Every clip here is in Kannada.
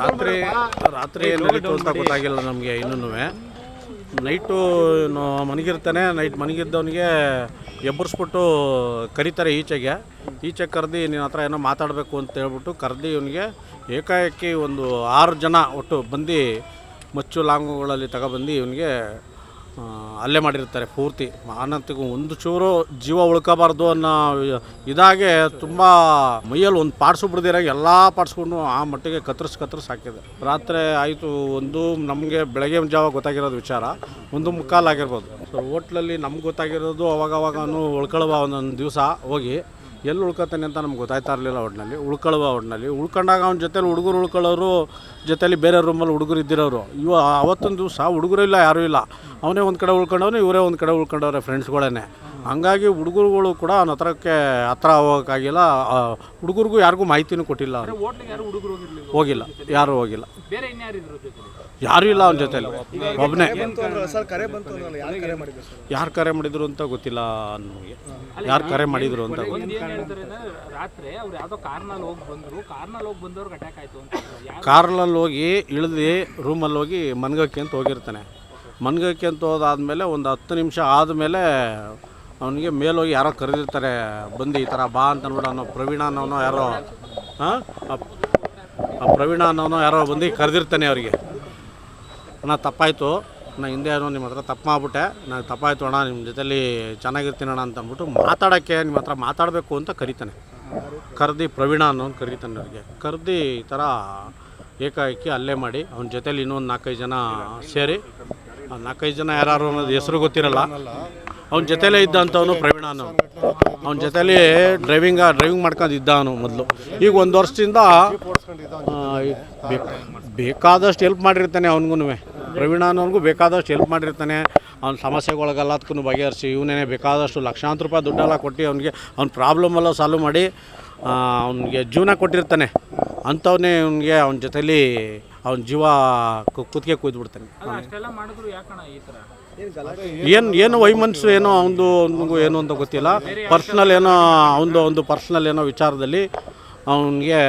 ರಾತ್ರಿ ರಾತ್ರಿ ಏನು ನಡೀತು ಅಂತ ಗೊತ್ತಾಗಿಲ್ಲ ನಮಗೆ ಇನ್ನೂ ನೈಟು ಮನಗಿರ್ತಾನೆ ನೈಟ್ ಮನಗಿದ್ದವನಿಗೆ ಎಬ್ಬರಿಸ್ಬಿಟ್ಟು ಕರೀತಾರೆ ಈಚೆಗೆ. ಈಚೆ ಕರೆದು ನಿನ್ನ ಹತ್ರ ಏನೋ ಮಾತಾಡಬೇಕು ಅಂತ ಹೇಳ್ಬಿಟ್ಟು ಕರೆದು ಇವನಿಗೆ. ಏಕಾಏಕಿ ಒಂದು ಆರು ಜನ ಒಟ್ಟು ಬಂದು ಮಚ್ಚು ಲಾಂಗುಗಳಲ್ಲಿ ತಗೊಬಂದು ಇವನಿಗೆ ಆ, ಹಲ್ಲೆ ಮಾಡಿರ್ತಾರೆ ಪೂರ್ತಿ. ಮಾನತಿಗೂ ಒಂದು ಚೂರು ಜೀವ ಉಳ್ಕೋಬಾರ್ದು ಅನ್ನೋ ಇದಾಗೆ ತುಂಬ ಮೈಯಲ್ಲಿ ಒಂದು ಪಾರ್ಟ್ಸು ಬಿಡ್ದಿರಾಗ ಎಲ್ಲ ಪಾರ್ಟ್ಸ್ಕೊಂಡು ಆ ಮಟ್ಟಿಗೆ ಕತ್ತರಿಸ್ ಕತ್ತರಿಸ್ ಹಾಕಿದೆ. ರಾತ್ರಿ ಆಯಿತು ಒಂದು ನಮಗೆ ಬೆಳಗ್ಗೆ ಜಾವ ಗೊತ್ತಾಗಿರೋದು ವಿಚಾರ. ಒಂದು ಮುಕ್ಕಾಲು ಆಗಿರ್ಬೋದು. ಸೊ ಹೋಟ್ಲಲ್ಲಿ ನಮ್ಗೆ ಗೊತ್ತಾಗಿರೋದು ಅವಾಗವಾಗ ಉಳ್ಕೊಳುವ ಒಂದೊಂದು ದಿವಸ ಹೋಗಿ. ಎಲ್ಲಿ ಉಳ್ಕೊತಾನೆ ಅಂತ ನಮ್ಗೆ ಗೊತ್ತಾಯ್ತಾ ಇರಲಿಲ್ಲ ಒಟ್ಟಿನಲ್ಲಿ ಉಳ್ಕೊಳ್ಳುವ ಒಟ್ಟಿನಲ್ಲಿ ಉಳ್ಕೊಂಡಾಗ ಅವ್ನ ಜೊತೆಲಿ ಹುಡುಗರು ಉಳ್ಕೊಳ್ಳೋರು ಜೊತೆಲಿ ಬೇರೆ ರೂಮಲ್ಲಿ ಹುಡುಗರು ಇದ್ದಿರೋರು. ಇವ ಅವತ್ತೊಂದು ದಿವಸ ಹುಡುಗರು ಇಲ್ಲ ಯಾರೂ ಇಲ್ಲ. ಅವನೇ ಒಂದು ಕಡೆ ಉಳ್ಕೊಂಡವನು ಇವರೇ ಒಂದು ಕಡೆ ಉಳ್ಕೊಂಡವ್ರೆ ಫ್ರೆಂಡ್ಸ್ಗಳೇ ಹಂಗಾಗಿ ಹುಡುಗರುಗಳು ಕೂಡ ಅವನ ಹತ್ರಕ್ಕೆ ಹತ್ರ ಹೋಗೋಕ್ಕಾಗಿಲ್ಲ. ಹುಡುಗರಿಗೂ ಯಾರಿಗೂ ಮಾಹಿತಿನೂ ಕೊಟ್ಟಿಲ್ಲ ಹೋಗಿಲ್ಲ. ಯಾರೂ ಹೋಗಿಲ್ಲ. ಬೇರೆ ಯಾರೂ ಇಲ್ಲ ಅವನ ಜೊತೆಲಿ. ಒಬ್ಬನೇ ಸರ್ ಕರೆ ಬಂತು ಅಂದ್ರಲ್ಲ ಯಾರು ಕರೆ ಮಾಡಿದ್ರು ಸರ್? ಯಾರು ಕರೆ ಮಾಡಿದ್ರು ಅಂತ ಗೊತ್ತಿಲ್ಲ ನಮಗೆ ಯಾರು ಕರೆ ಮಾಡಿದ್ರು ಅಂತ ರಾತ್ರಿ ಅವ್ರು ಯಾವ್ದೋ ಕಾರ್ನಲ್ಲಿ ಹೋಗಿ ಬಂದ್ರು ಕಾರ್ನಲ್ಲಿ ಹೋಗಿ ಬಂದವ್ರಿಗೆ ಅಟ್ಯಾಕ್ ಆಯ್ತು ಅಂತ ಯಾವ ಕಾರ್ನಲ್ಲಿ ಹೋಗಿ ಇಳಿದು ರೂಮಲ್ಲಿ ಹೋಗಿ ಮನ್ಗಕ್ಕೆ ಅಂತ ಹೋಗಿರ್ತಾನೆ. ಮನ್ಗಕ್ಕೆ ಅಂತ ಹೋದಾದ್ಮೇಲೆ ಒಂದು ಹತ್ತು ನಿಮಿಷ ಆದಮೇಲೆ ಅವನಿಗೆ ಮೇಲೋಗಿ ಯಾರೋ ಕರೆದಿರ್ತಾರೆ ಬಂದು ಈ ಥರ ಬಾ ಅಂತ ಅನ್ನೋ ಪ್ರವೀಣ ಅನ್ನೋನೋ ಯಾರೋ ಹಾಂ? ಆ ಪ್ರವೀಣ ಅನ್ನೋನೋ ಯಾರೋ ಬಂದು ಕರೆದಿರ್ತಾನೆ ಅವರಿಗೆ. ಅಣ್ಣ ತಪ್ಪಾಯಿತು, ನಾ ಹಿಂದೆ ಏನೋ ನಿಮ್ಮ ಹತ್ರ ತಪ್ಪು ಮಾಡಿಬಿಟ್ಟೆ ನಾನು ತಪ್ಪಾಯಿತು ಅಣ್ಣ, ನಿಮ್ಮ ಜೊತೆಲಿ ಚೆನ್ನಾಗಿರ್ತೀನಿ ಅಣ್ಣ ಅಂತ ಅಂದ್ಬಿಟ್ಟು ಮಾತಾಡೋಕ್ಕೆ ನಿಮ್ಮ ಹತ್ರ ಮಾತಾಡಬೇಕು ಅಂತ ಕರಿತಾನೆ. ಕರ್ದು ಪ್ರವೀಣ ಅನ್ನೋನು ಕರಿತಾನೆ ಅವ್ರಿಗೆ. ಕರ್ದು ಈ ಥರ ಏಕಾಏಕಿ ಅಲ್ಲೇ ಮಾಡಿ, ಅವನ ಜೊತೆಲಿ ಇನ್ನೊಂದು ನಾಲ್ಕೈದು ಜನ ಸೇರಿ ನಾಲ್ಕೈದು ಜನ ಯಾರು ಅನ್ನೋದು ಹೆಸರು ಗೊತ್ತಿರಲ್ಲ, ಅವನ ಜೊತೆಲೇ ಇದ್ದಂಥವನು ಪ್ರವೀಣ ಅನ್ನೋ ಅವನ ಜೊತೇಲಿ ಡ್ರೈವಿಂಗ ಡ್ರೈವಿಂಗ್ ಮಾಡ್ಕೊಂಡು ಇದ್ದ ಅವನು ಮೊದಲು. ಈಗ ಒಂದು ವರ್ಷದಿಂದ ಬೇಕಾದಷ್ಟು ಹೆಲ್ಪ್ ಮಾಡಿರ್ತಾನೆ ಅವನಿಗೂ ಪ್ರವೀಣ ಅನ್ನೋನಿಗೂ ಬೇಕಾದಷ್ಟು ಹೆಲ್ಪ್ ಮಾಡಿರ್ತಾನೆ. ಅವ್ನ ಸಮಸ್ಯೆಗಳಿಗೆಲ್ಲದಕ್ಕೂ ಬಗೆಹರಿಸಿ ಇವನೇ ಬೇಕಾದಷ್ಟು ಲಕ್ಷಾಂತರ ರೂಪಾಯಿ ದುಡ್ಡೆಲ್ಲ ಕೊಟ್ಟು ಅವನಿಗೆ ಅವ್ನ ಪ್ರಾಬ್ಲಮೆಲ್ಲ ಸಾಲ್ವ್ ಮಾಡಿ ಅವನಿಗೆ ಜೀವನ ಕೊಟ್ಟಿರ್ತಾನೆ. ಅಂಥವನ್ನೇ ಅವನಿಗೆ ಅವನ ಜೊತೇಲಿ ಅವನ ಜೀವ ಕುತ್ತಿಗೆ ಕುಯ್ದುಬಿಡ್ತಾನೆ. ಏನು ಏನು ವೈಮನ್ಸು ಏನೋ ಅವನದು ಅವನಿಗೂ ಏನು ಅಂತ ಗೊತ್ತಿಲ್ಲ. ಪರ್ಸ್ನಲ್ ಏನೋ ಅವನದು ಒಂದು ಪರ್ಸ್ನಲ್ ಏನೋ ವಿಚಾರದಲ್ಲಿ ಅವನಿಗೆ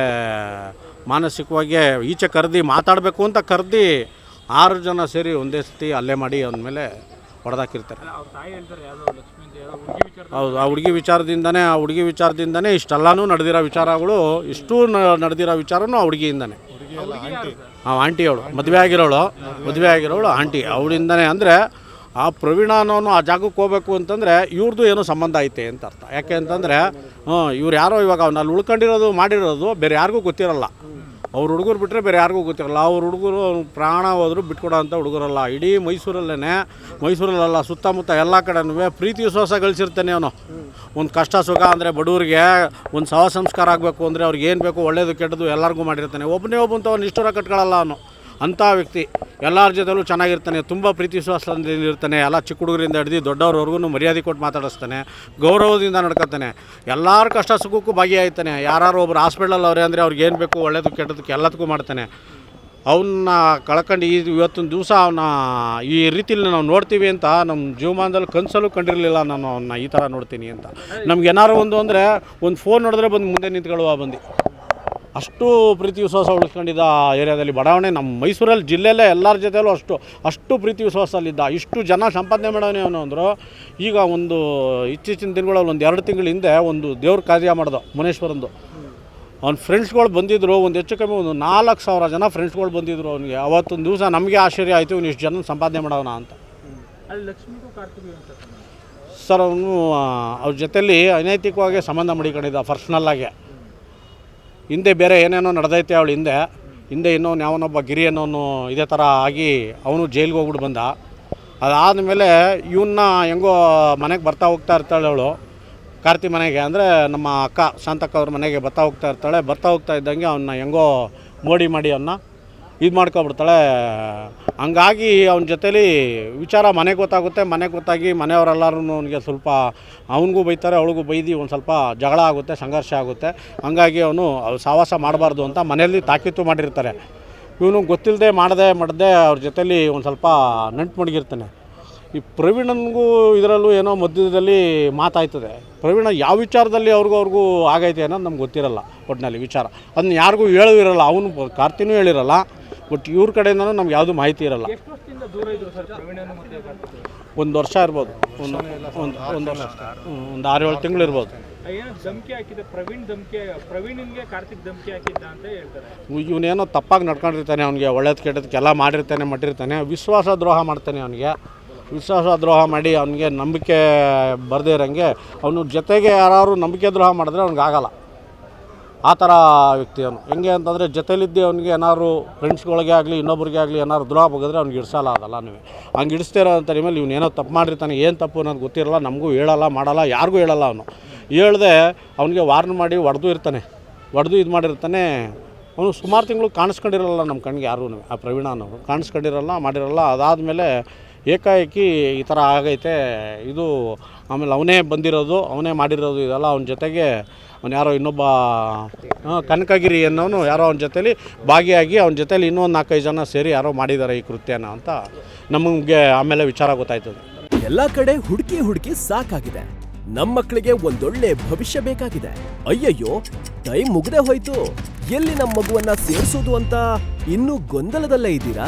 ಮಾನಸಿಕವಾಗಿ ಈಚೆ ಕರೆದು ಮಾತಾಡಬೇಕು ಅಂತ ಕರೆದು ಆರು ಜನ ಸೇರಿ ಒಂದೇ ಸತಿ ಅಲ್ಲೇ ಮಾಡಿ ಅಂದಮೇಲೆ ಮೇಲೆ ಹೊಡೆದಾಕಿರ್ತಾರೆ. ಹೌದು ಆ ಹುಡುಗಿ ವಿಚಾರದಿಂದನೇ ಆ ಹುಡುಗಿ ವಿಚಾರದಿಂದನೇ ಇಷ್ಟೆಲ್ಲನೂ ನಡೆದಿರೋ ವಿಚಾರಗಳು ಇಷ್ಟು ನಡೆದಿರೋ ವಿಚಾರನೂ ಆ ಹುಡುಗಿಯಿಂದನೇ. ಆ ಆಂಟಿ. ಅವಳು ಮದುವೆ ಆಗಿರೋಳು ಮದುವೆ ಆಗಿರೋಳು ಆಂಟಿ. ಅವಳಿಂದನೇ ಅಂದರೆ ಆ ಪ್ರವೀಣ ಅನ್ನೋನು ಆ ಜಾಗಕ್ಕೆ ಹೋಗ್ಬೇಕು ಅಂತಂದರೆ ಇವ್ರದ್ದು ಏನೋ ಸಂಬಂಧ ಐತೆ ಅಂತ ಅರ್ಥ. ಯಾಕೆ ಅಂತಂದರೆ ಇವ್ರು ಯಾರೋ ಇವಾಗ ಅವ್ನಲ್ಲಿ ಉಳ್ಕೊಂಡಿರೋದು ಮಾಡಿರೋದು ಬೇರೆ ಯಾರಿಗೂ ಗೊತ್ತಿರಲ್ಲ. ಅವ್ರ ಹುಡುಗರು ಬಿಟ್ಟರೆ ಬೇರೆ ಯಾರಿಗೂ ಗೊತ್ತಿರಲ್ಲ. ಅವ್ರ ಹುಡುಗರು ಪ್ರಾಣ ಹೋದ್ರು ಬಿಟ್ಕೊಡೋ ಅಂಥ ಹುಡುಗರಲ್ಲ. ಇಡೀ ಮೈಸೂರಲ್ಲೇ ಮೈಸೂರಲ್ಲ ಸುತ್ತಮುತ್ತ ಎಲ್ಲ ಕಡೆನೂ ಪ್ರೀತಿ ವಿಶ್ವಾಸ ಗಳಿಸಿರ್ತಾನೆ ಅವನು. ಒಂದು ಕಷ್ಟ ಸುಖ ಅಂದರೆ ಬಡವರಿಗೆ, ಒಂದು ಸಹ ಸಂಸ್ಕಾರ ಆಗಬೇಕು ಅಂದರೆ ಅವ್ರಿಗೆ ಏನು ಬೇಕು ಒಳ್ಳೇದು ಕೆಟ್ಟದ್ದು ಎಲ್ಲರಿಗೂ ಮಾಡಿರ್ತಾನೆ. ಒಬ್ಬನೇ ಒಬ್ಬಂತ ಅವ್ನು ನಿಷ್ಠುರ ಕಟ್ಕೊಳ್ಳಲ್ಲ ಅವನು. ಅಂಥ ವ್ಯಕ್ತಿ. ಎಲ್ಲರ ಜೊತೆಲೂ ಚೆನ್ನಾಗಿರ್ತಾನೆ, ತುಂಬ ಪ್ರೀತಿ ಇರ್ತಾನೆ, ಎಲ್ಲ ಚಿಕ್ಕ ಹುಡುಗರಿಂದ ಹಿಡಿದು ದೊಡ್ಡವ್ರವರೆಗೂ ಮರ್ಯಾದೆ ಕೊಟ್ಟು ಮಾತಾಡಿಸ್ತಾನೆ, ಗೌರವದಿಂದ ನಡ್ಕೊತಾನೆ, ಎಲ್ಲರ ಕಷ್ಟ ಸುಖಕ್ಕೂ ಭಾಗಿಯಾಗ್ತಾನೆ ಯಾರು ಒಬ್ರು ಹಾಸ್ಪಿಟಲ್ ಅವರೇ ಅಂದರೆ ಅವ್ರಿಗೆ ಏನು ಬೇಕು ಒಳ್ಳೇದು ಕೆಟ್ಟದಕ್ಕೆ ಎಲ್ಲದಕ್ಕೂ ಮಾಡ್ತಾನೆ. ಅವನ್ನ ಕಳ್ಕೊಂಡು ಈ ಇವತ್ತಿನ ದಿವಸ ಅವನ್ನ ಈ ರೀತಿಯಲ್ಲಿ ನಾವು ನೋಡ್ತೀವಿ ಅಂತ ನಮ್ಮ ಜೀವಮಾನದಲ್ಲಿ ಕನಸಲ್ಲೂ ಕಂಡಿರಲಿಲ್ಲ ನಾನು ಅವನ್ನ ಈ ಥರ ನೋಡ್ತೀನಿ ಅಂತ. ನಮ್ಗೆ ಏನಾರು ಒಂದು ಅಂದರೆ, ಒಂದು ಫೋನ್ ನೋಡಿದ್ರೆ ಬಂದು ಮುಂದೆ ನಿಂತ್ಕೊಳ್ಳುವ ಬಂದು. ಅಷ್ಟು ಪ್ರೀತಿ ವಿಶ್ವಾಸ ಉಳಿಸ್ಕೊಂಡಿದ್ದ ಆ ಏರಿಯಾದಲ್ಲಿ ಬಡಾವಣೆ ನಮ್ಮ ಮೈಸೂರಲ್ಲಿ ಜಿಲ್ಲೆಯಲ್ಲೇ ಎಲ್ಲರ ಜೊತೆಯಲ್ಲೂ ಅಷ್ಟು ಅಷ್ಟು ಪ್ರೀತಿ ವಿಶ್ವಾಸದಲ್ಲಿದ್ದ ಇಷ್ಟು ಜನ ಸಂಪಾದನೆ ಮಾಡೋಣ ಅವನು ಅಂದರು ಈಗ ಒಂದು ಇತ್ತೀಚಿನ ದಿನಗಳಲ್ಲಿ ಒಂದು ಎರಡು ತಿಂಗಳ ಹಿಂದೆ ಒಂದು ದೇವ್ರ ಕಾರ್ಯ ಮಾಡ್ದ ಮುನೇಶ್ವರಂದು. ಅವ್ನ ಫ್ರೆಂಡ್ಸ್ಗಳು ಬಂದಿದ್ದರು ಒಂದು ಹೆಚ್ಚು ಕಮ್ಮಿ ಒಂದು ನಾಲ್ಕು ಸಾವಿರ ಜನ ಫ್ರೆಂಡ್ಸ್ಗಳು ಬಂದಿದ್ದರು ಅವನಿಗೆ. ಅವತ್ತೊಂದು ದಿವಸ ನಮಗೆ ಆಶ್ಚರ್ಯ ಆಯಿತು ಇವ್ನು ಇಷ್ಟು ಜನ ಸಂಪಾದನೆ ಮಾಡೋಣ ಅಂತ. ಸರ್ ಅವನು ಅವ್ರ ಜೊತೆಯಲ್ಲಿ ಅನೈತಿಕವಾಗಿ ಸಂಬಂಧ ಮಡಿಕೊಂಡಿದ್ದ ಪರ್ಸ್ನಲ್ಲಾಗಿ ಹಿಂದೆ ಬೇರೆ ಏನೇನೋ ನಡೆದೈತೆ ಅವಳು ಹಿಂದೆ ಹಿಂದೆ ಇನ್ನೊಂದು ಯಾವನೊಬ್ಬ ಗಿರಿ ಅನ್ನೋನು ಇದೇ ಥರ ಆಗಿ ಅವನು ಜೈಲಿಗೆ ಹೋಗ್ಬಿಟ್ಟು ಬಂದ. ಅದಾದಮೇಲೆ ಇವನ್ನ ಹೆಂಗೋ ಮನೆಗೆ ಬರ್ತಾ ಹೋಗ್ತಾ ಇರ್ತಾಳೆ ಅವಳು, ಕಾರ್ತಿ ಮನೆಗೆ. ಅಂದರೆ ನಮ್ಮ ಅಕ್ಕ ಶಾಂತಕ್ಕ ಅವ್ರ ಮನೆಗೆ ಬರ್ತಾ ಹೋಗ್ತಾ ಇರ್ತಾಳೆ. ಬರ್ತಾ ಹೋಗ್ತಾ ಇದ್ದಂಗೆ ಅವನ್ನ ಹೆಂಗೋ ಮೋಡಿ ಮಾಡಿ ಅವನ್ನ ಇದು ಮಾಡ್ಕೊಬಿಡ್ತಾಳೆ ಹಂಗಾಗಿ ಅವನ ಜೊತೇಲಿ ವಿಚಾರ ಮನೆಗೆ ಗೊತ್ತಾಗುತ್ತೆ. ಮನೆಗೆ ಗೊತ್ತಾಗಿ ಮನೆಯವರೆಲ್ಲರೂ ಅವನಿಗೆ ಸ್ವಲ್ಪ ಅವನಿಗೂ ಬೈತಾರೆ, ಅವಳಿಗೂ ಬೈದು ಒಂದು ಸ್ವಲ್ಪ ಜಗಳ ಆಗುತ್ತೆ, ಸಂಘರ್ಷ ಆಗುತ್ತೆ. ಹಂಗಾಗಿ ಅವನು ಸಾವಾಸ ಮಾಡಬಾರ್ದು ಅಂತ ಮನೆಯಲ್ಲಿ ತಾಕೀತು ಮಾಡಿರ್ತಾರೆ. ಇವನು ಗೊತ್ತಿಲ್ಲದೆ ಮಾಡದೆ ಮಾಡದೆ ಅವ್ರ ಜೊತೇಲಿ ಒಂದು ಸ್ವಲ್ಪ ನೆಂಟು ಮಡಗಿರ್ತಾನೆ. ಈ ಪ್ರವೀಣನಿಗೂ ಇದರಲ್ಲೂ ಏನೋ ಮಧ್ಯದಲ್ಲಿ ಮಾತಾಯ್ತದೆ. ಪ್ರವೀಣ ಯಾವ ವಿಚಾರದಲ್ಲಿ ಅವ್ರಿಗೂ ಅವ್ರಿಗೂ ಆಗೈತೆ ಅನ್ನೋದು ನಮ್ಗೆ ಗೊತ್ತಿರಲ್ಲ ಒಟ್ಟಿನಲ್ಲಿ ವಿಚಾರ. ಅದನ್ನ ಯಾರಿಗೂ ಹೇಳೂ ಇರಲ್ಲ, ಅವನು ಕಾರ್ತಿನೂ ಹೇಳಿರಲ್ಲ. ಬಟ್ ಇವ್ರ ಕಡೆಯಿಂದನೂ ನಮ್ಗೆ ಯಾವುದೂ ಮಾಹಿತಿ ಇರಲ್ಲ. ಒಂದು ವರ್ಷ ಇರ್ಬೋದು. ಒಂದು ಒಂದು ಒಂದು ವರ್ಷ. ಒಂದು ಆರು ಏಳು ತಿಂಗಳು ಇರ್ಬೋದು. ಇವನೇನೋ ತಪ್ಪಾಗಿ ನಡ್ಕೊಂಡಿರ್ತಾನೆ ಅವನಿಗೆ ಒಳ್ಳೇದು ಕೆಟ್ಟದಕ್ಕೆಲ್ಲ ಮಾಡಿರ್ತಾನೆ ಮಟ್ಟಿರ್ತಾನೆ. ವಿಶ್ವಾಸ ದ್ರೋಹ ಮಾಡ್ತಾನೆ ಅವನಿಗೆ. ವಿಶ್ವಾಸ ದ್ರೋಹ ಮಾಡಿ ಅವನಿಗೆ ನಂಬಿಕೆ ಬರದೇ ಇರೋಂಗೆ ಅವನ ಜೊತೆಗೆ ಯಾರು ನಂಬಿಕೆ ದ್ರೋಹ ಮಾಡಿದ್ರೆ ಅವ್ನಿಗೆ ಆಗಲ್ಲ. ಆ ಥರ ವ್ಯಕ್ತಿ ಅವನು. ಹೆಂಗೆ ಅಂತಂದರೆ ಜೊತೆಲಿದ್ದೆ ಅವನಿಗೆ ಏನಾದ್ರು ಫ್ರೆಂಡ್ಸ್ಗಳಿಗೆ ಆಗಲಿ, ಇನ್ನೊಬ್ರಿಗೆ ಆಗಲಿ ಏನಾದ್ರು ದುರಾ ಹೋಗಿದ್ರೆ ಅವ್ನಿಗೆ ಇಡ್ಸಲ್ಲ ಅದಲ್ಲ ನೀವು. ಹಂಗೆ ಇಡಿಸ್ತಿರೋ ಅಂತ ಇವ್ನು ಏನೋ ತಪ್ಪು ಮಾಡಿರ್ತಾನೆ, ಏನು ತಪ್ಪು ಅನ್ನೋದು ಗೊತ್ತಿರಲ್ಲ, ನಮಗೂ ಹೇಳಲ್ಲ, ಮಾಡಲ್ಲ, ಯಾರಿಗೂ ಹೇಳಲ್ಲ ಅವನು. ಹೇಳ್ದೆ ಅವನಿಗೆ ವಾರ್ನ್ ಮಾಡಿ ಹೊಡೆದು ಇರ್ತಾನೆ, ಹೊಡೆದು ಇದು ಮಾಡಿರ್ತಾನೆ. ಅವನು ಸುಮಾರು ತಿಂಗಳು ಕಾಣಿಸ್ಕೊಂಡಿರಲ್ಲ ನಮ್ಮ ಕಣ್ಣಿಗೆ ಯಾರೂ ಆ ಪ್ರವೀಣ ಅನ್ನೋರು ಕಾಣಿಸ್ಕೊಂಡಿರಲ್ಲ, ಮಾಡಿರಲ್ಲ, ಅದಾದಮೇಲೆ ಏಕಾಏಕಿ ಈ ಥರ ಆಗೈತೆ. ಇದು ಆಮೇಲೆ ಅವನೇ ಬಂದಿರೋದು, ಅವನೇ ಮಾಡಿರೋದು ಇದೆಲ್ಲ ಅವನ ಜೊತೆಗೆ ಅವ್ನು ಯಾರೋ ಇನ್ನೊಬ್ಬ ಕನಕಗಿರಿ ಅನ್ನೋನು ಯಾರೋ ಅವನ ಜೊತೇಲಿ ಭಾಗಿಯಾಗಿ ಅವನ ಜೊತೇಲಿ ಇನ್ನೊಂದು ನಾಲ್ಕೈದು ಜನ ಸೇರಿ ಯಾರೋ ಮಾಡಿದ್ದಾರೆ ಈ ಕೃತ್ಯನ ಅಂತ ನಮಗೆ ಆಮೇಲೆ ವಿಚಾರ ಗೊತ್ತಾಯ್ತದ. ಎಲ್ಲ ಕಡೆ ಹುಡುಕಿ ಹುಡುಕಿ ಸಾಕಾಗಿದೆ. ನಮ್ಮ ಮಕ್ಕಳಿಗೆ ಒಂದೊಳ್ಳೆ ಭವಿಷ್ಯ ಬೇಕಾಗಿದೆ. ಅಯ್ಯಯ್ಯೋ, ಟೈಮ್ ಮುಗ್ದೇ ಹೋಯ್ತು. ಎಲ್ಲಿ ನಮ್ಮ ಮಗುವನ್ನ ಸೇರಿಸೋದು ಅಂತ ಇನ್ನೂ ಗೊಂದಲದಲ್ಲೇ ಇದ್ದೀರಾ?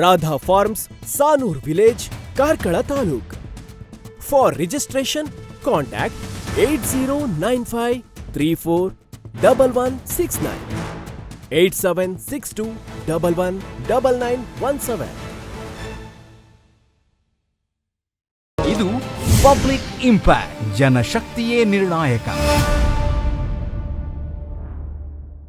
Radha farms Sanoor village Karkala taluk for registration contact eight zero nine five three four double one six nine eight seven six two double one double nine one seven ಇದು ಪಬ್ಲಿಕ್ ಇಂಪ್ಯಾಕ್ಟ್ ಜನಶಕ್ತಿಯೇ ನಿರ್ಣಾಯಕ